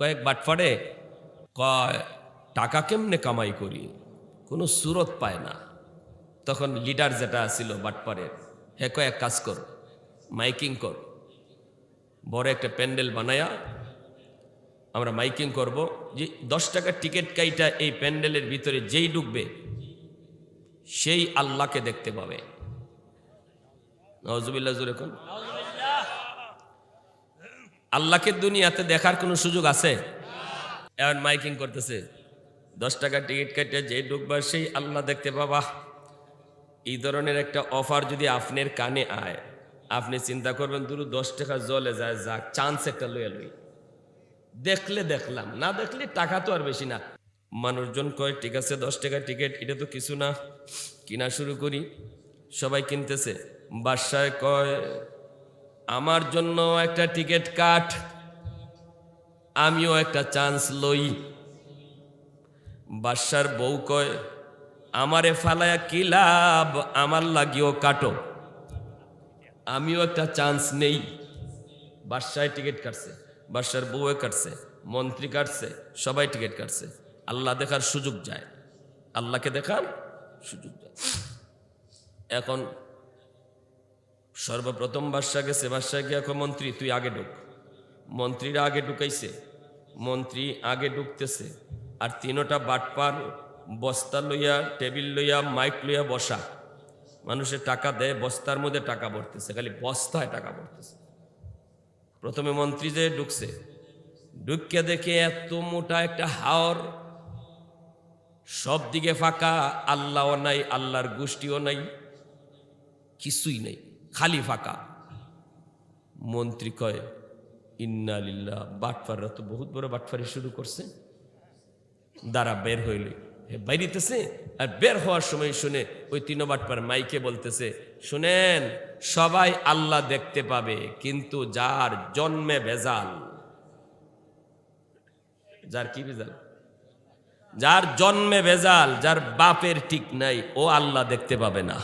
কয়েক বাটফাড়ে কয়, টাকা কেমনে কামাই করি? কোনো সুরত পায় না। তখন লিডার যেটা ছিল বাটপাড়ের হে কয়েক কাজ কর, মাইকিং কর। বড় একটা প্যান্ডেল বানায়া আমরা মাইকিং করব যে দশ টাকার টিকিট কাইটা এই প্যান্ডেলের ভিতরে যেই ঢুকবে, সেই আল্লাহকে দেখতে পাবে। নজুবিল্লা জুর এখন আল্লাহকে দুনিয়াতে দেখার কোনো সুযোগ আছে? এখন মাইকিং করতেছে। দশ টাকার টিকিট কেটে যে ঢুকবার সেই আল্লাহ দেখতে পাবা। এই ধরনের একটা অফার যদি আপনার কানে আয়, আপনি চিন্তা করবেন, দুরু, দশ টাকা জলে যায়, যাক চান্স একটা লইয়া লই। দেখলে দেখলাম, না দেখলে টাকা তো আর বেশি না। মানুষজন কয়, ঠিক আছে, দশ টাকা টিকিট, এটা তো কিছু না, কিনা শুরু করি। সবাই কিনতেছে। বাসায় কয় আমার জন্য একটা টিকিট কাট। আমিও একটা চান্স লই। বাসার বউ কয়, আমারে ফালায়া কি লাভ? আমার লাগিও কাটো। আমিও একটা চান্স নেই। বাসায় টিকিট কাটছে বাসার বউয়ে কাটছে, মন্ত্রী কাটছে, সবাই টিকিট কাটছে। আল্লাহ দেখার সুযোগ যায়। আল্লাহকে দেখার সুযোগ যায়। এখন সর্বপ্রথম বাদশা গেছে বাদশা গিয়ে কয়, মন্ত্রী তুই আগে ঢুক। মন্ত্রীরা আগে ঢুকাইছে। মন্ত্রী আগে ঢুকতেছে আর তিনোটা বাটপার বস্তা লইয়া টেবিল লইয়া মাইক লইয়া বসা। মানুষের টাকা দেয় বস্তার মধ্যে টাকা ভরতেছে খালি বস্তায় টাকা ভরতেছে। প্রথমে মন্ত্রী যে ঢুকছে ঢুকিয়ে দেখে এত মোটা একটা হাওর। সব দিকে ফাঁকা আল্লাহও নাই আল্লাহর গোষ্ঠীও নাই কিছুই নেই। খালি ফাঁকা মন্ত্রী কয়, ইন্না লিল্লাহ। বাটফাররা তো বহুত বড় বাটফারি শুরু করছে। দ্বারা বের হইল। হে বাইরিতেছে? আর বের হওয়ার সময় শুনে ওই তিন বাটপার মাইকে বলতেছে, শুনেন, সবাই আল্লাহ দেখতে পাবে, কিন্তু যার জন্মে ভেজাল, যার কি ভেজাল? যার জন্মে ভেজাল, যার বাপের ঠিক নাই, ও আল্লাহ দেখতে পাবে না।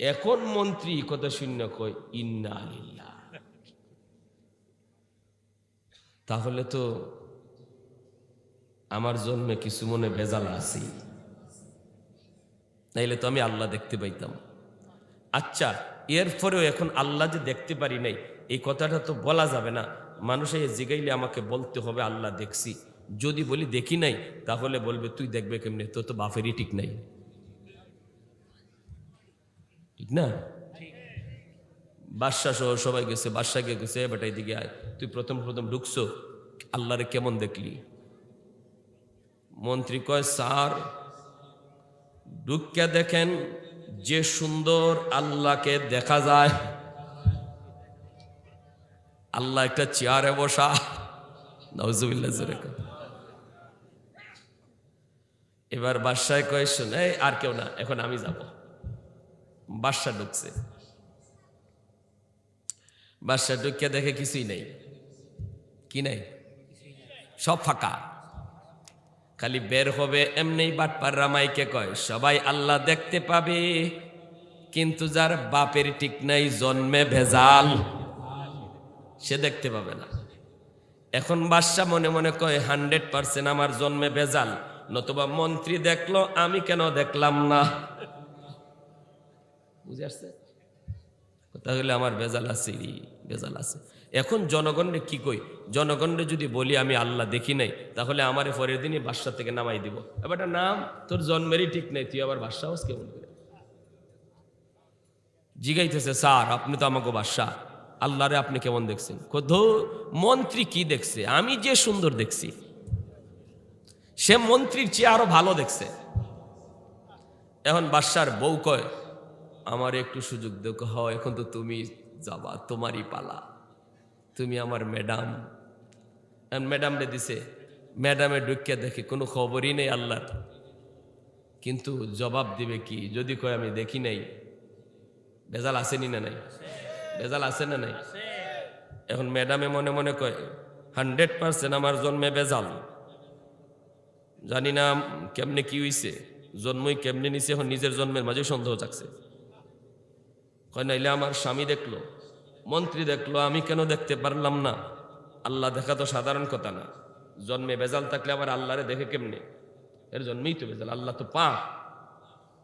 এখন মন্ত্রী কথা শূন্য কয়, ইন্না আলিল্লাহ তাহলে তো আমার জন্মে কিছু মনে ভেজাল আছেই নাইলে তো আমি আল্লাহ দেখতে পাইতাম। আচ্ছা এরপরেও এখন আল্লাহ যে দেখতে পারি নাই, এই কথাটা তো বলা যাবে না। মানুষ জিগাইলে আমাকে বলতে হবে, আল্লাহ দেখছি। যদি বলি দেখি নাই, তাহলে বলবে, তুই দেখবে কেমনে? তোর তো বাপেরই ঠিক নাই। ঠিক না? বাদশা সহ সবাই গেছে বাদশা গিয়ে গেছে বেটা এদিকে তুই প্রথম প্রথম ঢুকছো, আল্লাহরে কেমন দেখলি? মন্ত্রী কয়, স্যার, ঢুকিয়া দেখেন যে সুন্দর আল্লাহকে দেখা যায়। আল্লাহ একটা চেয়ারে বসা। নজুবিল্লা এবার বাদশায় কয়, শুনে আর কেউ না, এখন আমি যাব। বাদশা ঢুকছে। বাদশা ঢুকিয়া দেখে কিছুই নেই। কি নাই? সব ফাঁকা। খালি বের হবে এমনি বাটপার রামাইকে কয়, সবাই আল্লাহ দেখতে পাবে, কিন্তু যার বাপের ঠিক নাই জন্মে ভেজাল, সে দেখতে পাবে না। এখন বাদশা মনে মনে কয়, হান্ড্রেড পার্সেন্ট আমার জন্মে ভেজাল, নতুবা মন্ত্রী দেখল, আমি কেন দেখলাম না? বুঝে আসছে? তাহলে আমার বেজাল আছে বেজাল আছে। এখন জনগণরে কি কই? জনগণরে যদি বলি আমি আল্লাহ দেখি নাই, তাহলে আমারে পরের দিনই বাদশা থেকে নামাই দিব। এবার নাম, তোর জন্মেরই ঠিক নাই, তুই আবার বাদশা হস কেমন করে? জিগাইতেছে, স্যার, আপনি তো আমাকে বাদশা আল্লাহরে আপনি কেমন দেখছেন? মন্ত্রী কি দেখছে? আমি যে সুন্দর দেখছি। সে মন্ত্রীর চেয়ে আরও ভালো দেখছে। এখন বাদশার বউ কয় আমার একটু সুযোগ দেখ হ এখন তো তুমি যাবা, তোমারই পালা। তুমি আমার ম্যাডাম। ম্যাডাম রে দিছে, ম্যাডামে ঢুকিয়ে দেখে কোনো খবরই নেই আল্লাহর। কিন্তু জবাব দিবে কি? যদি কয়, আমি দেখি নাই। বেজাল আসেনি না নাই? বেজাল আছে না নাই? এখন ম্যাডামে মনে মনে কয়, হান্ড্রেড পার্সেন্ট আমার জন্মে বেজাল জানি না কেমনে কি হইছে। জন্মই কেমনে নিছে, এখন নিজের জন্মের মাঝে সন্দেহ থাকছে কয়, নাইলে আমার স্বামী দেখল, মন্ত্রী দেখল, আমি কেন দেখতে পারলাম না? আল্লাহ দেখা তো সাধারণ কথা না। জন্মে বেজাল থাকলে আবার আল্লাহরে দেখে কেমনে? এর জন্মেই তো বেজাল আল্লাহ তো পা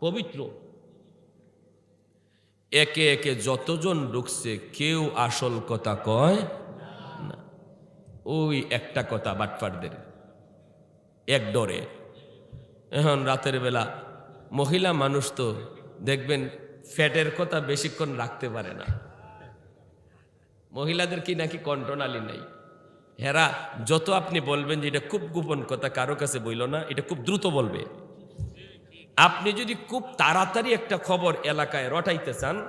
পবিত্র। একে একে যতজন ঢুকছে, কেউ আসল কথা কয় না। ওই একটা কথা বাটফারদের এক ডরে। এখন রাতের বেলা মহিলা মানুষ তো দেখবেন ফ্যাটের কথা বেশিক্ষণ রাখতে পারে না। মহিলাদের কি নাকি কন্ট্রোনালি নেই? হেরা, যত আপনি বলবেন যে এটা খুব গোপন কথা, কারও কাছে বইল না, এটা খুব দ্রুত বলবে। আপনি যদি খুব তাড়াতাড়ি একটা খবর এলাকায় রটাইতে চান,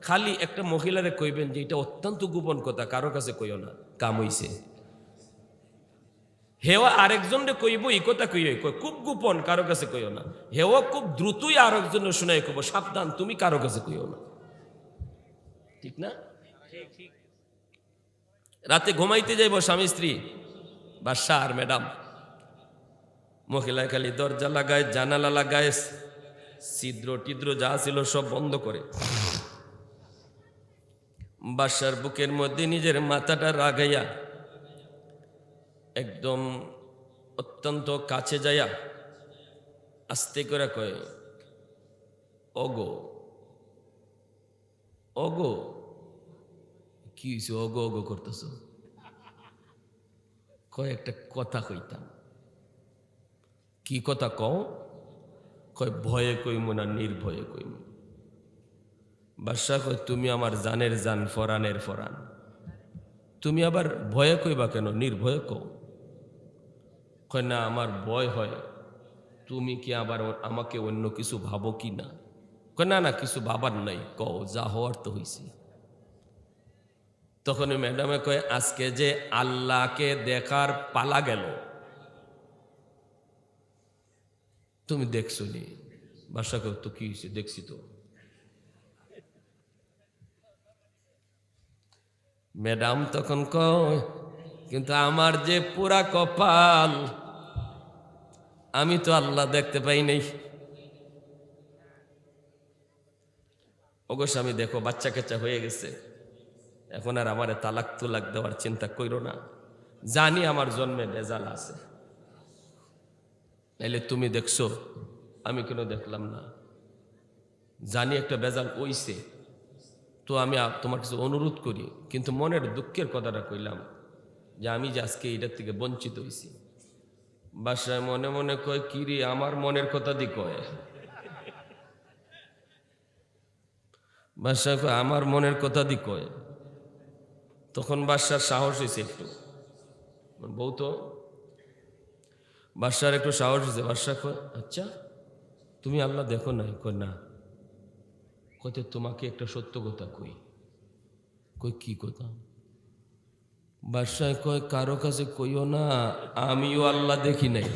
খালি একটা মহিলারে কইবেন যে এটা অত্যন্ত গোপন কথা, কারও কাছে কইও না, কাম হইছে। হেওয়া আরেকজনরে কইব, এই কথা কই কই খুব গোপন, কারও কাছে কইও না। হেওয়া খুব দ্রুতই আরেকজনের শোনাই কব সাবধান, তুমি কারও কাছে কইও না। ঠিক না? রাতে ঘুমাইতে যাইব স্বামী স্ত্রী? বাদশাহ আর ম্যাডাম মহিলা খালি, দরজা লাগায়, জানালা লাগায়, ছিদ্র টিদ্র যা ছিল সব বন্ধ করে। বাসার বুকের মধ্যে নিজের মাথাটা রাগাইয়া একদম অত্যন্ত কাছে যাইয়া আস্তে করে কয় অগো অগো কি হয়েছে অগো অগো করতেছ? কয়, একটা কথা কইতাম। কি কথা কও? কয়, ভয়ে কইম না, নির্ভয়ে কইম। বাদশাহ কয়, তুমি আমার জানের জান, ফরানের ফরান। তুমি আবার ভয়ে কইবা কেন? নির্ভয়ে কও। কয় না আমার ভয় হয়। তুমি কি আবার আমাকে অন্য কিছু ভাবো কি না? কয়, না না, কিছু ভাবার নাই। কও, যা হওয়ার তো হইছে। তখন ম্যাডামে কয়, আজকে যে আল্লাহকে দেখার পালা গেল। তুমি দেখছ নি? বাসা কেউ তো কি হয়েছে দেখছি তো। ম্যাডাম তখন কয় কিন্তু আমার যে পুরা কপাল, আমি তো আল্লাহ দেখতে পাই নাই। অবশ্য আমি দেখো, বাচ্চা কাচ্চা হয়ে গেছে। এখন আর আমার তালাক তুলাক দেওয়ার চিন্তা কইরো না। জানি আমার জন্মে বেজাল আছে। নাইলে তুমি দেখছ, আমি কেন দেখলাম না? জানি একটা বেজাল ওইছে তো আমি তোমার কিছু অনুরোধ করি, কিন্তু মনের দুঃখের কথাটা কইলাম। যে আমি যে আজকে এটার থেকে বঞ্চিত হয়েছি বাসায় মনে মনে কয় কিরে আমার মনের কথা দি কয়? বাসায় কয়, আমার মনের কথা দি কয়? তখন বাসার সাহস হয়েছে একটু। বউ তো? বাদশার একটু সাহস হয়েছে বাদশাহ কয় আচ্ছা তুমি আল্লাহ দেখো নাই? কয়, না। কতে তোমাকে একটা সত্য কথা কই। কই কি কথা? বাদশাহ কয়, কারও কাছে কইও না, আমিও আল্লাহ দেখি নাই।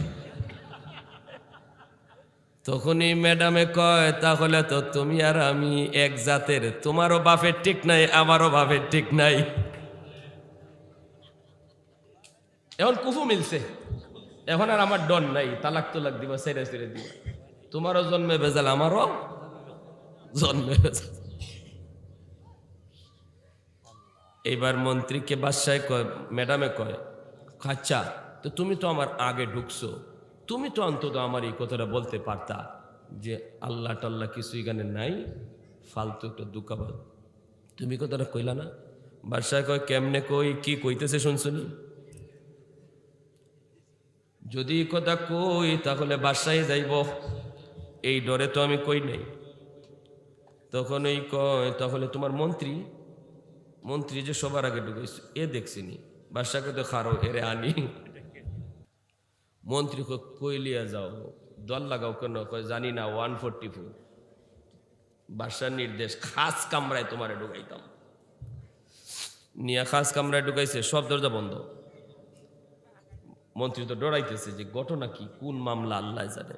তখনই ম্যাডামে কয়, তাহলে তো তুমি আর আমি এক জাতের, তোমারও বাপের ঠিক নাই, আমারও বাপের ঠিক নাই। এখন কুফু মিলছে। এখন আর আমার ডন নাই, তালাক তুলাক দিবা সেরে সেরে দিবা। তোমারও জন্মে বেজাল আমারও জন্মে বেজাল এইবার মন্ত্রীকে বাদশায় কয়, ম্যাডামে কয় আচ্ছা তো তুমি তো আমার আগে ঢুকছো। তুমি তো অন্তত আমার এই কথাটা বলতে পারতা যে আল্লাহ টাল্লাহ কিছু এখানে নাই, ফালতু একটা দুকাবাদ তুমি কথাটা কইলা না? বাদশায় কয়, কেমনে কই, কি কইতেছে শুনছনি যদি কথা কই, তাহলে বাসায় যাইব। এই ডরে তো আমি কই নাই। তখন এই কয়, তাহলে তোমার মন্ত্রী মন্ত্রী যে সবার আগে ঢুকেছে এ দেখছিনি। বাদশাকে তো খারো এরে আনি। মন্ত্রী কয়, কই লিয়া যাও? দল লাগাও কেন? কয় জানি না ওয়ান ফোরটি ফোর বাদশার নির্দেশ খাস কামরায় তোমারে ঢুকাইতাম। নিয়া খাস কামরায় ঢুকাইছে সব দরজা বন্ধ। মন্ত্রী তো ডরাইতেছে যে ঘটনা কি? কোন মামলা আল্লাহ জানে?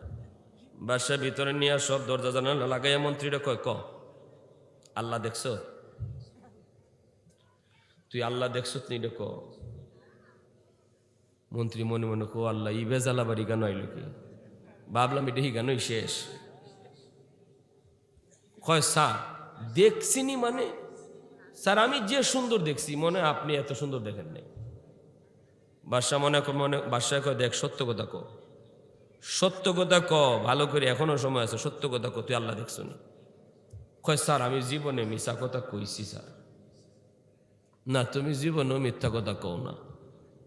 বাদশাহ ভিতরে নিয়ে সব দরজা জানালা লাগাইয়া মন্ত্রীরা কয় ক? আল্লাহ দেখছ? তুই আল্লাহ দেখছ এটা ক? মন্ত্রী মনে মনে কো, আল্লাহ ই বেজালা বাড়ি গান আইল কি? ভাবলাম এটা গানই শেষ। কয়, স্যার দেখছিনি মানে স্যার, আমি যে সুন্দর দেখছি, মনে আপনি এত সুন্দর দেখেন নাই। বাদশাহ মনে মনে, বাদশাহ কয়, দেখ, সত্য কথা ক। সত্য কথা ক, ভালো করে এখনও সময় আছে, সত্য কথা ক, তুই আল্লাহ দেখছ না? কয়, স্যার, আমি জীবনে মিশা কথা কইছি, স্যার। না, তুমি জীবনেও মিথ্যা কথা কও না।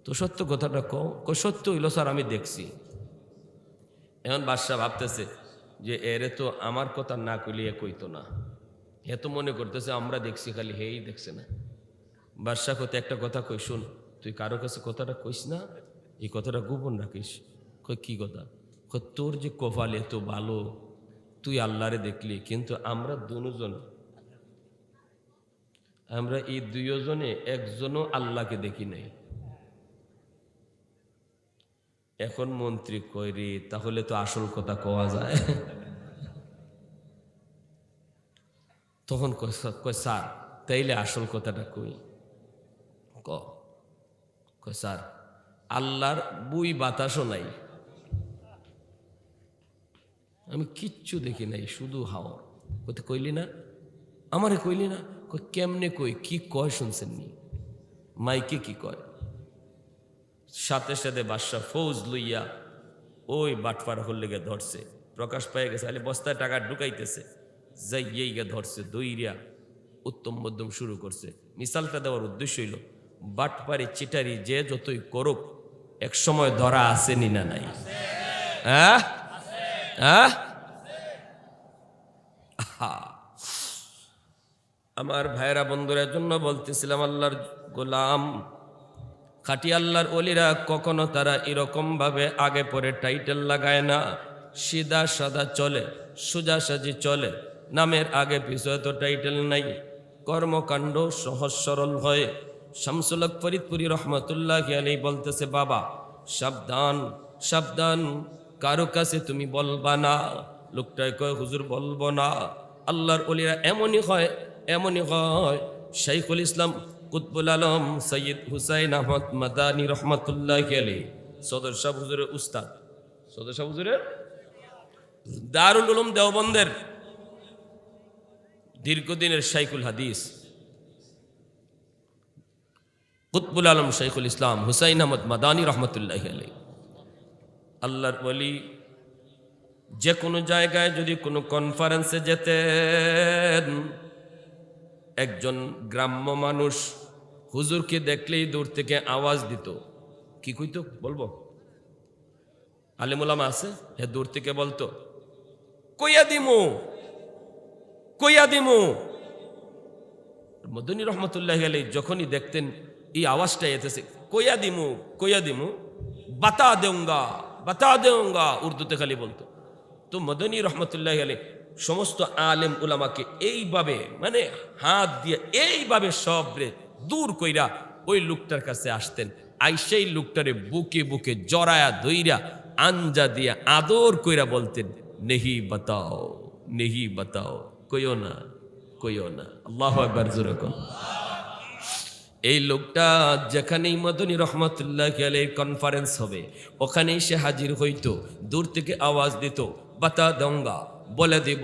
তো সত্য কথাটা কও। কই সত্য হইল, স্যার, আমি দেখছি। এখন বাদশাহ ভাবতেছে যে, এরে তো আমার কথা না কইলে কইতো না। এ তো মনে করতেছে, আমরা দেখছি, খালি হেই দেখছে না। বাদশাহ কতে একটা কথা কই, শুন, তুই কারও কাছে কথাটা কইস না? এই কথাটা গোপন রাখিস। কই, কি কথা? কই, তোর যে কপাল এত ভালো, তুই আল্লাহরে দেখলি, কিন্তু আমরা দুজন আমরা এই দুইজনে একজনও আল্লাহকে দেখি নাই। এখন মন্ত্রী কই তাহলে তো আসল কথা কওয়া যায়। তখন কয় স্যার- তাইলে আসল কথাটা কই? ক। স্যার, আল্লাহর বুই বাতাসও নাই। আমি কিচ্ছু দেখি নাই, শুধু হাওয়া। কইলি না? আমারে কইলি না? কেমনে কই? কি কয় শুনছেন নি? মাইকে কি কয়? সাথে সাথে বাদশাহ ফৌজ লইয়া ওই বাটপার হল্লেগে ধরছে। প্রকাশ পেয়ে গেছে আলে বস্তায় টাকা ঢুকাইতেছে। যাই গিয়ে ধরছে দইরিয়া উত্তম মধ্যম শুরু করছে। মিসালটা দেওয়ার উদ্দেশ্য হইল, বাটপারি চিটারি যে যতই করুক, এক সময় ধরা আসেনি না নাই? হ্যাঁ? হ্যাঁ। আমার ভাইরা বন্ধুদের জন্য বলতেছিলাম, আল্লাহর গোলাম খাটি আল্লাহর অলিরা কখনো তারা এরকম ভাবে আগে পরে টাইটেল লাগায় না। সিধা সাদা চলে সোজাসাজি চলে, নামের আগে পিছনে তো টাইটেল নাই। কর্মকাণ্ড সহজ সরল হয়ে। শামসুলক ফরিদপুরি রহমতুল্লাহ আলী বলতেছে, বাবা, সাবধান সাবধান। কারও কাছে তুমি বলবা না লোকটাই কয় হুজুর বলব না। আল্লাহর অলিরা এমনই হয় এমনই হয়। শাইখুল ইসলাম কুতবুল আলম সৈয়দ হুসাইন আহমদ মাদানী রহমতুল্লাহ আলী সদর শাহ হুজুরের উস্তাদ। সদর শাহ হুজুরের? দারুল উলুম দেওবন্দের। দীর্ঘদিনের শাইখুল হাদিস। কুতবুল আলম শাইখুল ইসলাম হুসাইন আহমদ মাদানী রহমতুল্লাহ আলী আল্লাহর বলি যে কোনো জায়গায় যদি কোনো কনফারেন্সে যেতেন, একজন গ্রাম্য মানুষ হুজুরকে দেখলেই দূর থেকে আওয়াজ দিত। কি কইতো? বলব? আলিমুলামা আছে? হে, দূর থেকে বলতো। কইয়া দিমু? কইয়া দিমু? মদনী রহমতুল্লাহ আলী যখনই দেখতেন এই আওয়াজটা এতেছে কইয়া দিমু? কইয়া দিমু? বাতা দেউঙ্গা বাতা দেউঙ্গা, উর্দুতে খালি বলতো। তো মদনী রহমতুল্লাহ আলী সমস্ত আলেম উলামাকে এইভাবে মানে হাত দিয়ে এইভাবে সবরে দূর কইরা ওই লোকটার কাছে আসতেন। আই সেই লোকটারে বুকে বুকে জড়ায়া দইরা আঞ্জা দিয়া আদর কইরা বলতেন, নেহি বাতাও নেহি বাতাও, কইও না কইও না। আল্লাহ একবার জোরে এই লোকটা যেখানেই মদনী রহমতুল্লাহ আলের কনফারেন্স হবে, ওখানেই সে হাজির হইতো, দূর থেকে আওয়াজ দিত বাতা দঙ্গা, বলে দিব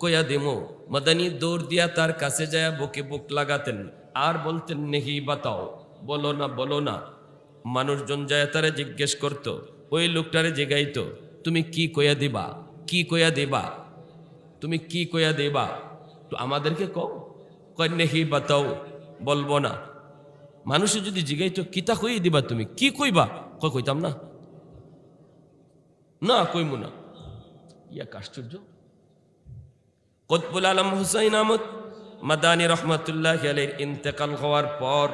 কয়া দেমো মদনী দৌড় দিয়া তার কাছে যায় বুকে বুক লাগাতেন, আর বলতেন, নেহি বাতাও, বলো না বলো না। মানুষজন যায় তারে জিজ্ঞেস করত, ওই লোকটারে জেগাইত, তুমি কি কয়া দিবা, কি কয়া দিবা, তুমি কি কয়া দেবা? তো আমাদেরকে কও, কয়, নেহি বাতাও, বলব না। মানুষে যদি জিগাইতো, কিতা কই দিবা তুমি, কি কইবা? কই কইতাম না। না, কইমু না। ইয়া আশ্চর্য। কতবুল আলম হুসাইন আহমদ মাদানী রহমতুল্লাহ আলীর ইন্তেকাল হওয়ার পর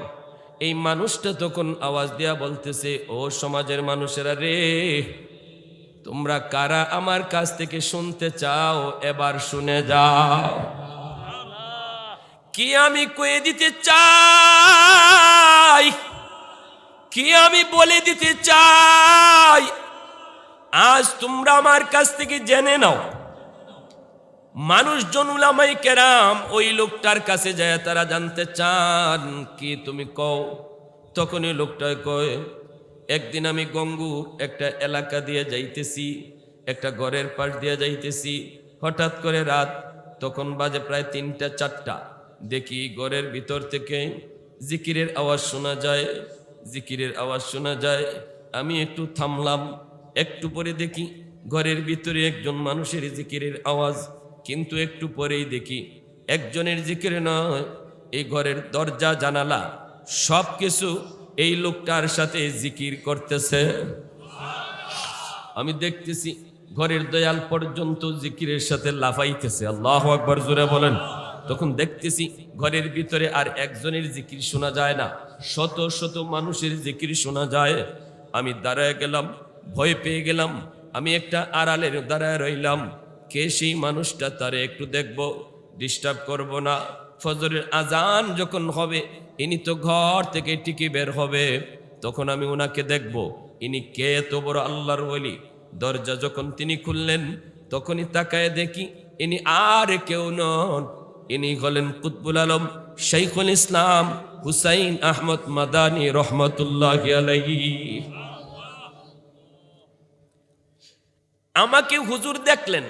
এই মানুষটা তখন আওয়াজ দিয়া বলতেছে, ও সমাজের মানুষেরা রে, তোমরা কারা আমার কাছ থেকে শুনতে চাও? এবার শুনে যাও। কি আমি কয়ে দিতে চাই? কি আমি বলে দিতে চাই? আজ তোমরা আমার কাছ থেকে জেনে নাও। মানুষজন উলামাই কেরাম ওই লোকটার কাছে যায়, তারা জানতে চান, কি তুমি কও? তখন ওই লোকটা কয়, একদিন আমি গঙ্গুর একটা এলাকা দিয়ে যাইতেছি, একটা ঘরের পাশ দিয়ে যাইতেছি। হঠাৎ করে রাত, তখন বাজে প্রায় তিনটা, চারটা। দেখি ঘরের ভিতর থেকে জিকিরের আওয়াজ শোনা যায়, জিকিরের আওয়াজ শোনা যায়। আমি একটু থামলাম একটু পরে দেখি, ঘরের ভিতরে একজন মানুষের জিকিরের আওয়াজ, কিন্তু একটু পরেই দেখি একজনের জিকির নয়, এই ঘরের দরজা, জানালা সব কিছু এই লোকটার সাথে জিকির করতেছে। আমি দেখতেছি ঘরের দয়াল পর্যন্ত জিকিরের সাথে লাফাইতেছে। আল্লাহ আকবর, জোরে বলেন। তখন দেখতেছি ঘরের ভিতরে আর একজনের জিকির শোনা যায় না, শত শত মানুষের জিকির শোনা যায়। আমি দাঁড়ায় গেলাম ভয় পেয়ে গেলাম। আমি একটা আড়ালের দ্বারায় রইলাম। কে সেই মানুষটা তারে একটু দেখব ডিস্টার্ব করব না। ফজরের আজান যখন হবে, ইনি তো ঘর থেকে টিকি বের হবে। তখন আমি ওনাকে দেখব, ইনি কে এত বড় আল্লাহর বলি দরজা যখন তিনি খুললেন, তখনই তাকায় দেখি, ইনি আর কেউ নন। ইনি হলেন কুতবুল আলম শৈখুল ইসলাম, হুসাইন আহমদ মাদানী রহমতুল্লাহ আলাইহি। আমাকে হুজুর দেখলেন।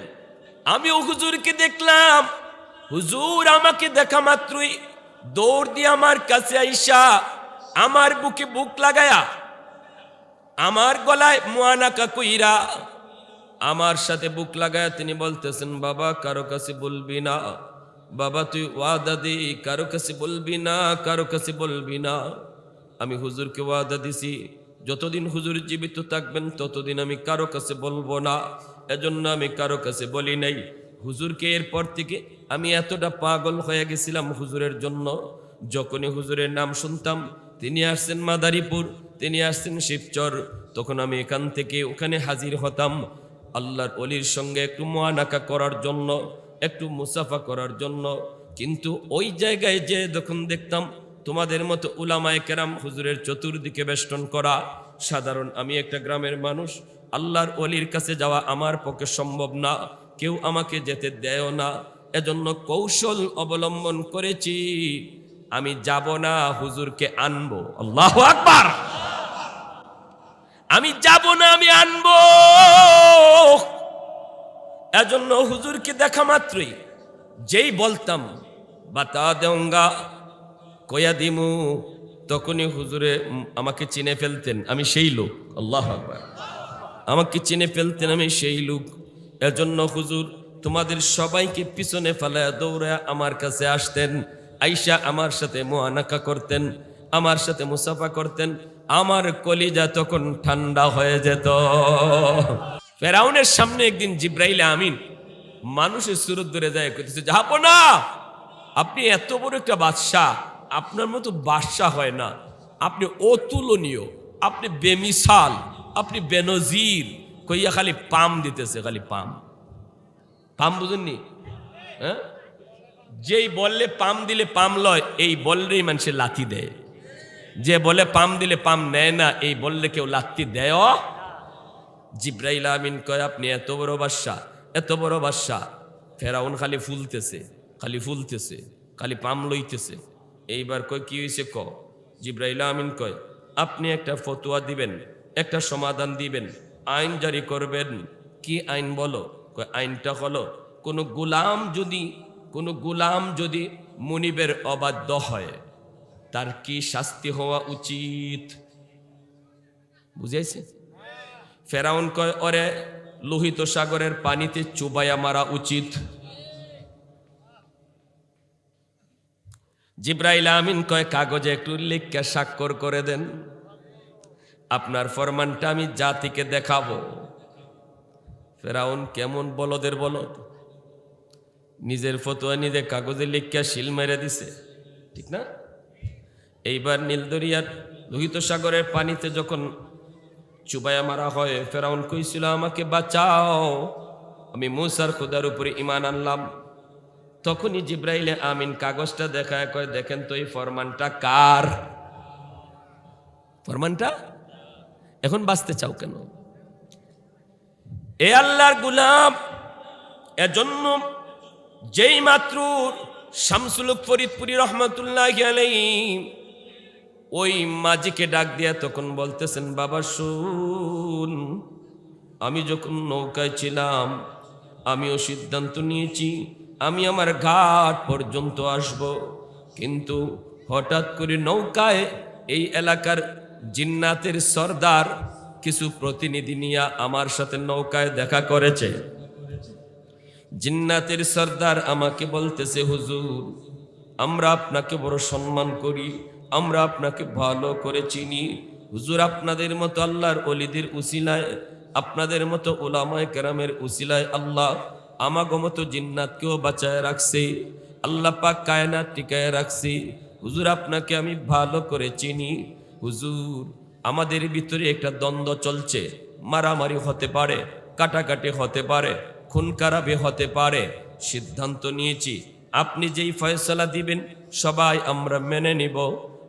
আমিও হুজুরকে দেখলাম। হুজুর আমাকে দেখা মাত্রই দৌড় দিয়ে আমার কাছে আইসা আমার বুকে বুক লাগায়া, আমার গলায় মোয়ানাকা কইরা আমার সাথে বুক লাগায় তিনি বলতেছেন, বাবা, কারও কাছে বলবি না। বাবা, তুই ওয়াদা দি। কারও কাছে বলবি না, কারও কাছে বলবি না। আমি হুজুরকে ওয়াদা দিছি। যতদিন হুজুর জীবিত থাকবেন, ততদিন আমি কারও কাছে বলব না। এজন্য আমি কারও কাছে বলি নাই। হুজুরকে এরপর থেকে আমি এতটা পাগল হয়ে গেছিলাম হুজুরের জন্য। যখনই হুজুরের নাম শুনতাম, তিনি আসছেন মাদারীপুর, তিনি আসছেন শিবচর। তখন আমি এখান থেকে ওখানে হাজির হতাম আল্লাহর অলির সঙ্গে একটু মোয়ানাকা করার জন্য, একটু মুসাফা করার জন্য। কিন্তু ওই জায়গায় যে যখন দেখতাম তোমাদের মতো উলামায় কেরাম হুজুরের চতুর্দিকে বেষ্টন করা সাধারণ। আমি একটা গ্রামের মানুষ, আল্লাহর অলির কাছে যাওয়া আমার পক্ষে সম্ভব না, কেউ আমাকে যেতে দেয় না। এজন্য কৌশল অবলম্বন করেছি। আমি যাব না, হুজুরকে আনব। আল্লাহ আকবার! আমি যাব না, আমি আনব। এজন্য হুজুরকে দেখা মাত্রই যেই বলতাম, বাতা দেঙ্গা কয়া দিমু, তখনই হুজুরে আমাকে চিনে ফেলতেন, আমি সেই লোক, আল্লাহ আমাকে চিনে ফেলতেন আমি সেই লোক। এজন্য হুজুর, তোমাদের সবাইকে পিছনে ফেলায় দৌড়ায় আমার কাছে আসতেন, আইসা আমার সাথে মোয়ানাকা করতেন, আমার সাথে মুসাফা করতেন, আমার কলিজা তখন ঠান্ডা হয়ে যেত। ফেরাউনের সামনে একদিন জিব্রাইলে আমিন, মানুষের সুরত ধরে যায় করতেছে যাব না! আপনি এত বড় একটা বাদশাহ আপনার মতো বাদশাহ হয় না। আপনি অতুলনীয়, আপনি বেমিসাল, আপনি বেনজির কইয়া খালি পাম দিতেছে, খালি পাম। পাম বুঝেননি? হ্যাঁ? যেই বললে পাম দিলে পাম লয়, এই বললেই মানুষের লাথি দেয়। যে বলে পাম দিলে পাম নেয় না, এই বললে কেউ লাথি দেয় জিব্রাইল আমিন কয়, আপনি এত বড় বাদশা, এত বড় বাদশা। ফেরাউন খালি ফুলতেছে খালি ফুলতেছে, খালি পাম লইতেছে। এইবার কয়, কি হয়েছে ক? জিব্রাইল আমিন কয়, আপনি একটা ফতুয়া দিবেন, একটা সমাধান দিবেন, আইন জারি করবেন। কি আইন বলো? কয়, আইনটা হলো, কোনো গুলাম যদি, কোনো গুলাম যদি মুনিবের অবাধ্য হয়, তার কি শাস্তি হওয়া উচিত? বুঝাইছে ফেরাউন কয়, ওরে লোহিত সাগরের পানিতে চুবাইয়া মারা উচিত। জিব্রাইল আমিন কয়, কাগজে একটু লিখকে স্বাক্ষর করে দেন। আপনার ফরমানটা আমি জাতিকে দেখাবো। ফেরাউন কেমন বলদের বলদ। নিজের ফতোয়া নিজে কাগজে লিখকে শিল মেরে দিছে। ঠিক না? এইবার নীলদরিয়ার লোহিত সাগরের পানিতে যখন চুবাইয়া মারা হয়, ফেরাউন কইছিল, আমাকে বাঁচাও। আমি মুসার খুদার উপরে ইমান আনলাম। তখনই জিব্রাইলে আমিন কাগজটা দেখা কয়, দেখেন তো এই ফরমানটা কার? ফরমানটা? এখন বাঁচতে চাও কেন? এ আল্লাহর গুলাম, এজন্য যেই মাত্র শামসুলুক ফরিদপুরি রহমতুল্লাহ আলাইহি ওই মাঝিকে ডাক দিয়া তখন বলতেছেন, বাবা, শুন, আমি যখন নৌকায় ছিলাম, আমিও সিদ্ধান্ত নিয়েছি আমি আমার ঘাট পর্যন্ত আসব। কিন্তু হঠাৎ করে নৌকায় এই এলাকার জিন্নাতের সর্দার কিছু প্রতিনিধি নিয়ে আমার সাথে নৌকায় দেখা করেছে। জিন্নাতের সর্দার আমাকে বলতেছে, হুজুর, আমরা আপনাকে বড় সম্মান করি, আমরা আপনাকে ভালো করে চিনি। হুজুর, আপনাদের মতো আল্লাহর অলিদের উসিলায়, আপনাদের মতো ওলামায় কেরামের উসিলায় আল্লাহ আমাগো মতো জিন্নাতকেও বাঁচায় রাখছে, আল্লাহ পাক কায়নাত টিকায় রাখছি। হুজুর, আপনাকে আমি ভালো করে চিনি। হুজুর, আমাদের ভিতরে একটা দ্বন্দ্ব চলছে। মারামারি হতে পারে, কাটাকাটি হতে পারে খুন খারাপি হতে পারে। সিদ্ধান্ত নিয়েছি, আপনি যেই ফয়সলা দিবেন, সবাই আমরা মেনে নিব।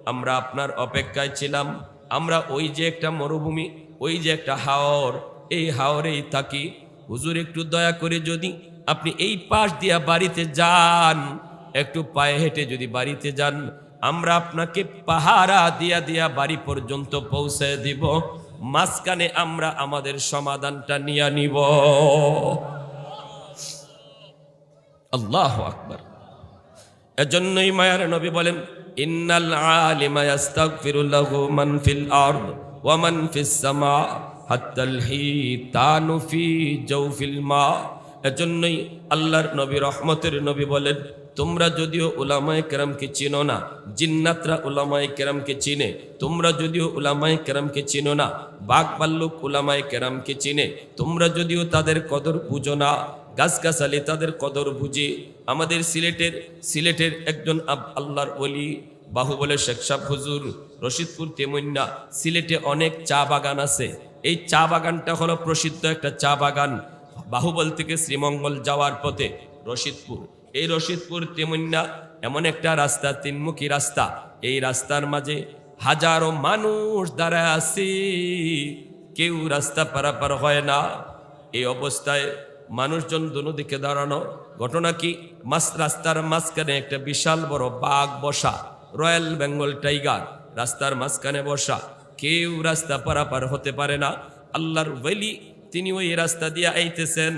আমরা আপনার অপেক্ষায় ছিলাম। আমরা ওই যে একটা মরুভূমি, ওই যে একটা হাওর, এই হাওরেই থাকি। হুজুর, একটু দয়া করে যদি আপনি এই পাশ দিয়া বাড়িতে যান, একটু পায়ে হেঁটে যদি বাড়িতে যান, আমরা আপনাকে পাহারা দিয়া দিয়া বাড়ি পর্যন্ত পৌঁছে দিব। মাঝখানে আমরা আমাদের সমাধানটা নিয়ে নিব। আল্লাহ আকবার। এজন্যই মায়ার নবী বলেন, ইন্নাল আলিমা ইয়াস্তাগফিরুল্লাহু মান ফিল আরদ ওয়া মান ফিস সামা। হাত্তাল হিতানু ফি জাওফিল মা। এজন্যই আল্লাহর নবী রহমতের নবী বলেন, তোমরা যদিও উলামায়ে কেরামকে চিনো না, জিন্নাতরা উলামায়ে কেরামকে চিনে, তোমরা যদিও উলামায়ে কেরামকে চিনো না বাঘ ভাল্লুক উলামায়ে কেরামকে চিনে, তোমরা যদিও তাদের কদর বুঝো না, গাছগাছালি তাদের কদর বুঝি। আমাদের সিলেটের সিলেটের একজন আল্লাহর অলি বাহুবলে শেখ সাহ হুজুর রশিদপুর তেমন্যা সিলেটে অনেক চা বাগান আছে। এই চা বাগানটা হলো প্রসিদ্ধ একটা চা বাগান বাহুবল থেকে শ্রীমঙ্গল যাওয়ার পথে রশিদপুর। এই রশিদপুর তেমন্যা এমন একটা রাস্তা, তিনমুখী রাস্তা। এই রাস্তার মাঝে হাজারো মানুষ দাঁড়ায় আছে। কেউ রাস্তা পারাপার হয় না। এই অবস্থায় মানুষজন দুনো দিকে দাঁড়ানো। ঘটনা কি? মাস, রাস্তার মাঝখানে একটা বিশাল বড় বাঘ বসা, রয়্যাল বেঙ্গল টাইগার। রাস্তার মাঝখানে বসা। কেউ রাস্তা পারাপার হতে পারে না। আল্লাহর ওয়েলি তিনি ওই রাস্তা দিয়ে আইতেছেন।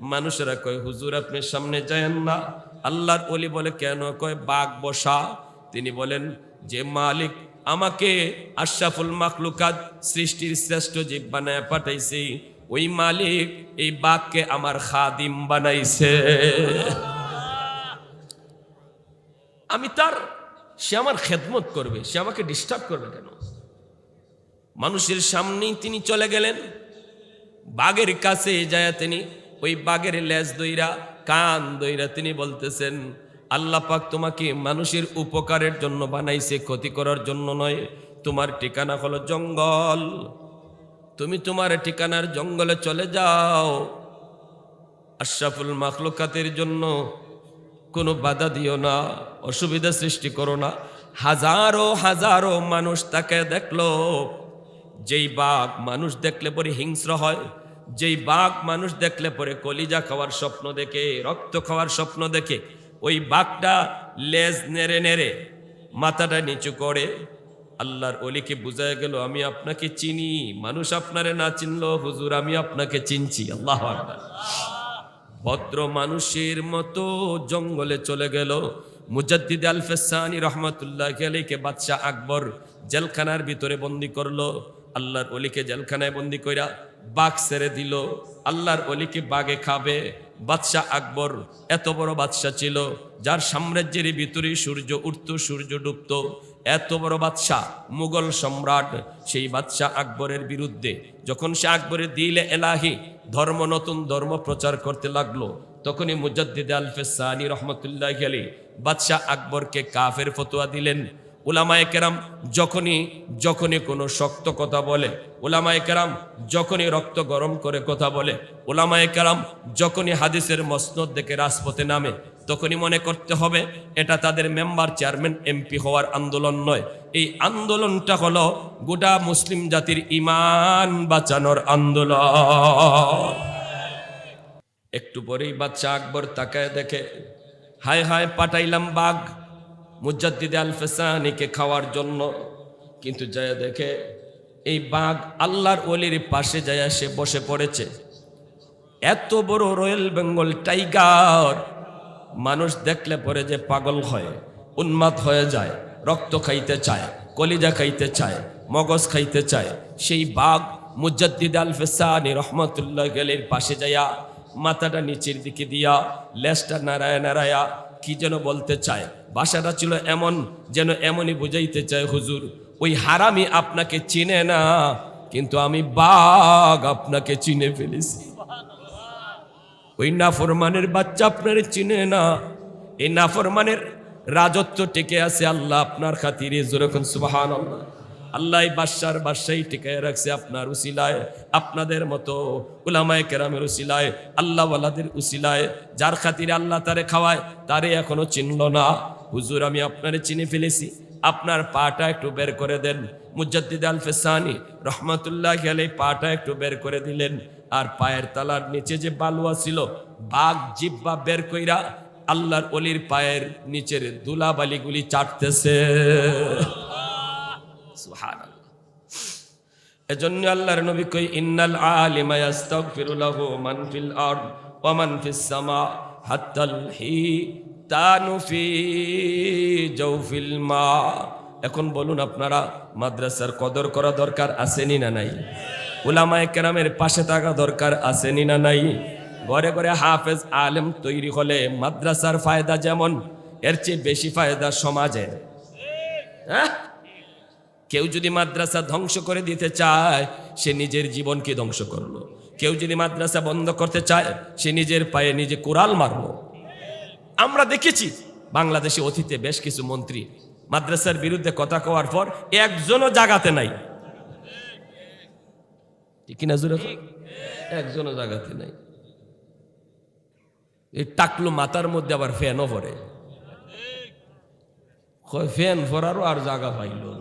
মানুষেরা কয়, হুজুর, আপনি সামনে যায়েন না। আল্লাহর ওলি বলে, কেন? কয়, বাঘ বসা। তিনি বলেন, যে মালিক আমাকে আশরাফুল মাখলুকাত সৃষ্টির শ্রেষ্ঠ জীব বানায় পাঠাইছি, ওই মালিক এই বাঘকে আমার খাদিম বানাইছে। আমি তার, সে আমার খেদমত করবে, সে আমাকে ডিস্টার্ব করবে কেন? মানুষের সামনেই তিনি চলে গেলেন। বাঘের কাছে যায় তিনি ওই বাঘের লেজ দইরা, কান দইরা তিনি বলতেছেন, আল্লাহ পাক তোমাকে মানুষের উপকারের জন্য বানাইছে, ক্ষতি করার জন্য নয়। তোমার ঠিকানা হলো জঙ্গল। তুমি তোমার ঠিকানার জঙ্গলে চলে যাও। আশরাফুল মাখলুকাতের জন্য কোনো বাধা দিও না, অসুবিধা সৃষ্টি করো না। হাজারো হাজারো মানুষ তাকে দেখল। যেই বাঘ মানুষ দেখলে পরে হিংস্র হয়, যেই বাঘ মানুষ দেখলে পরে কলিজা খাওয়ার স্বপ্ন দেখে, রক্ত খাওয়ার স্বপ্ন দেখে, ওই বাঘটা লেজ নেড়ে নেড়ে মাথাটা নিচু করে, আল্লাহর অলিকে বুঝায় গেল, আমি আপনাকে চিনি, মানুষ আপনারে না চিনলো, হুজুর আমি আপনাকে চিনছি। আল্লাহ ভদ্র মানুষের মতো জঙ্গলে চলে গেল। মুজাদ্দিদ আল ফেসানি রহমতুল্লাহ আলীকে বাদশাহ আকবর জেলখানার ভিতরে বন্দি করল। আল্লাহর অলিকে জেলখানায় বন্দি কইরা বাঘ ছেড়ে দিল। আল্লাহর অলিকে বাঘে খাবে। বাদশাহ আকবর এত বড় বাদশাহ ছিল, যার সাম্রাজ্যের ভিতরে সূর্য উঠত, সূর্য ডুবত। এত বড় বাদশাহ, মুঘল সম্রাট, সেই বাদশাহ আকবরের বিরুদ্ধে। যখন সে আকবরের দিলে এলাহি, ধর্ম নতুন ধর্ম প্রচার করতে লাগল। তখনই মুজাদ্দিদ আল ফেসানি রহমতুল্লাহ আলী বাদশাহ আকবরকে কাফের ফতোয়া দিলেন। ওলামায়ে কেরাম যখনই যখনই কোনো শক্ত কথা বলে ওলামায়ে কেরাম যখনই রক্ত গরম করে কথা বলে ওলামায়ে কেরাম যখনই হাদিসের মসনদ দেখে রাজপথে নামে, তখনই মনে করতে হবে এটা তাদের মেম্বার চেয়ারম্যান, এমপি হওয়ার আন্দোলন নয়। এই আন্দোলনটা হলো গোটা মুসলিম জাতির ইমান বাঁচানোর আন্দোলন। একটু পরেই বাচ্চা আকবর তাকায় দেখে, হায় হায় পাঠাইলাম বাঘ। মুজাদ্দিদ আল ফেসানিকে খাওয়ার জন্য। কিন্তু যায় দেখে, এই বাঘ আল্লাহর অলির পাশে যায় সে বসে পড়েছে। এত বড় রয়্যাল বেঙ্গল টাইগার। মানুষ দেখলে পরে যে পাগল হয়, উন্মাদ হয়ে যায়, রক্ত খাইতে চায়, কলিজা খাইতে চায়, মগজ খাইতে চায়। সেই বাঘ মুজাদ্দিদ আল ফেসানি রহমতুল্লাহ গেলের পাশে যাইয়া মাথাটা নিচের দিকে দিয়া, লেজটা নাড়ায় নাড়ায়া কি যেন বলতে চায়। বাসাটা ছিল এমন যেন এমনই বুঝাইতে চায় হুজুর ওই হারামি আপনাকে চিনে না কিন্তু আমি বাঘ আপনাকে চিনে ফেলেছি। ওই নাফরমানের বাচ্চা আপনার চিনে না। এই নাফরমানের রাজত্ব টিকে আছে আল্লাহ আপনার খাতিরে যেরকম সুবাহান আল্লাহ আল্লাহ বাদশার বাদশাই টিকায় রাখছে আপনার উসিলায়, আপনাদের মতো উলামায় কেরামের উসিলায়, আল্লাহওয়ালাদের উসিলায়, যার খাতিরে আল্লাহ তারে খাওয়ায়, তারে এখনও চিনল না। হুজুর, আমি আপনারে চিনে ফেলেছি। আপনার পাটা একটু বের করে দেন। মুজাদ্দিদ আল ফেসানি রহমতুল্লাহ গেলে পাটা একটু বের করে দিলেন। আর পায়ের তালার নিচে যে বালুয়া ছিল, বাঘ, জিব্বা বের কইরা আল্লাহর অলির পায়ের নিচের দুলাবালিগুলি চাটতেছে। সুবহানাল্লাহ। এজন্য আল্লাহর নবী কই, ইন্নাল আলিমা ইয়াস্তাগফিরু লাহু মান ফিল আরদ ওয়া মান ফিস সামা হাত্তাল হি তানু ফি জাওফিল মা। এখন বলুন আপনারা, মাদ্রাসার কদর করা দরকার আসেনি না নাই? উলামায়ে কেরামের পাশে থাকা দরকার আসেনি না নাই? ঘরে ঘরে হাফেজ আলেম তৈরি হলে মাদ্রাসার ফায়দা যেমন, এর চেয়ে বেশি ফায়দা সমাজের। হ্যাঁ? কেউ যদি মাদ্রাসা ধ্বংস করে দিতে চায়, সে নিজের জীবনকে ধ্বংস করল। কেউ যদি মাদ্রাসা বন্ধ করতে চায়, সে নিজের পায়ে নিজে কোরাল মারলো। আমরা দেখেছি, বাংলাদেশে অতীতে বেশ কিছু মন্ত্রী মাদ্রাসার বিরুদ্ধে কথা কওয়ার পর একজনও জাগাতে নাই। একজনও জাগাতে নাই। এই টাকলো মাথার মধ্যে আবার ফ্যানও কয়, ফ্যান ভরারও আর জায়গা পাইল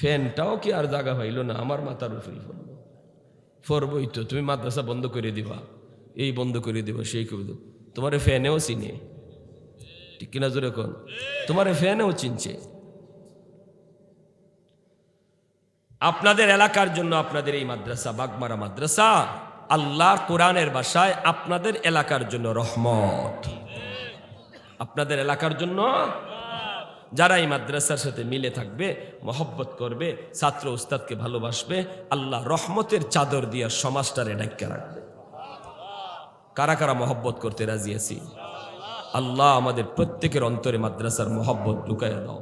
ফ্যানটাও কি আর জায়গা পাইল না? আমার মাথার উপরে পড়ল। পড়বই তো, তুমি মাদ্রাসা বন্ধ করে দিবা। এই বন্ধ করে দিবা, সেই করে দেবো। তোমার ফ্যানেও চিনে। ঠিক কিনা জোরে কোন? তোমার ফ্যানেও চিনছে। আপনাদের এলাকার জন্য আপনাদের এই মাদ্রাসা, বাগমারা মাদ্রাসা, আল্লাহর কোরআনের ভাষায় আপনাদের এলাকার জন্য রহমত। আপনাদের এলাকার জন্য যারা এই মাদ্রাসার সাথে মিলে থাকবে, মহব্বত করবে, ছাত্র উস্তাদকে ভালোবাসবে, আল্লাহ রহমতের চাদর দিয়া সমাজটারে ডাক্কা রাখবে। কারা কারা মহব্বত করতে রাজি আছি? আল্লাহ আমাদের প্রত্যেকের অন্তরে মাদ্রাসার মহব্বত ঢুকাইয়া দাও।